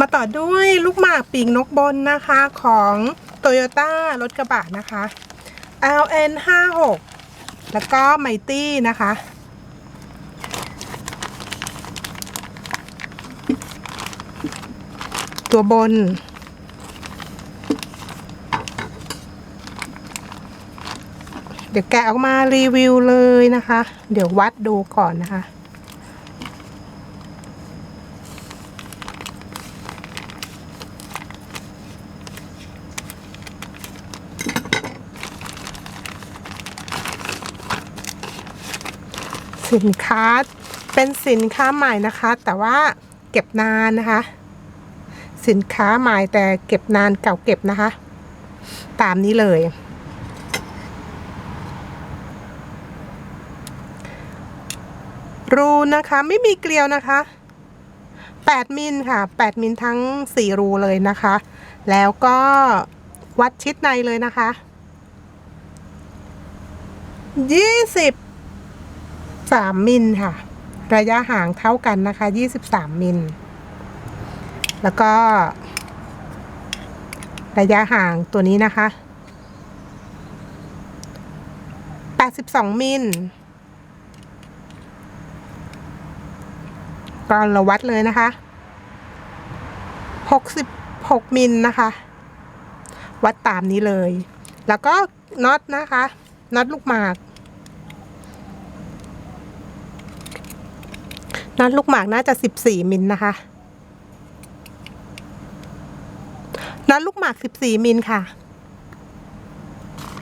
มาต่อด้วยลูกหมากปีกนกบนนะคะของโตโยต้ารถกระบะนะคะ LN 56แล้วก็ไมตี้นะคะ ตัวบน เดี๋ยวแกะออกมารีวิวเลยนะคะ เดี๋ยววัดดูก่อนนะคะ สินค้าเป็นสินค้าใหม่นะคะ แต่ว่าเก็บนานนะคะ สินค้าใหม่แต่เก็บนานเก่าเก็บนะคะ ตามนี้เลย รูนะคะไม่มีเกลียวนะคะ 8 มิลค่ะ 8 มิลทั้ง 4 รูเลยนะคะ แล้วก็วัดชิดในเลยนะคะ 20 3 มิลค่ะ ระยะห่างเท่ากันนะคะ 23 มิล แล้วก็ ระยะห่างตัวนี้นะคะ 82 มิลก็เราวัดเลยนะคะ 66 มิลนะคะ วัดตามนี้เลย แล้วก็น็อตนะคะ น็อตลูกหมาก น็อตลูกหมากน่าจะ 14 มิลนะคะน็อตลูกหมาก 14 มิลค่ะ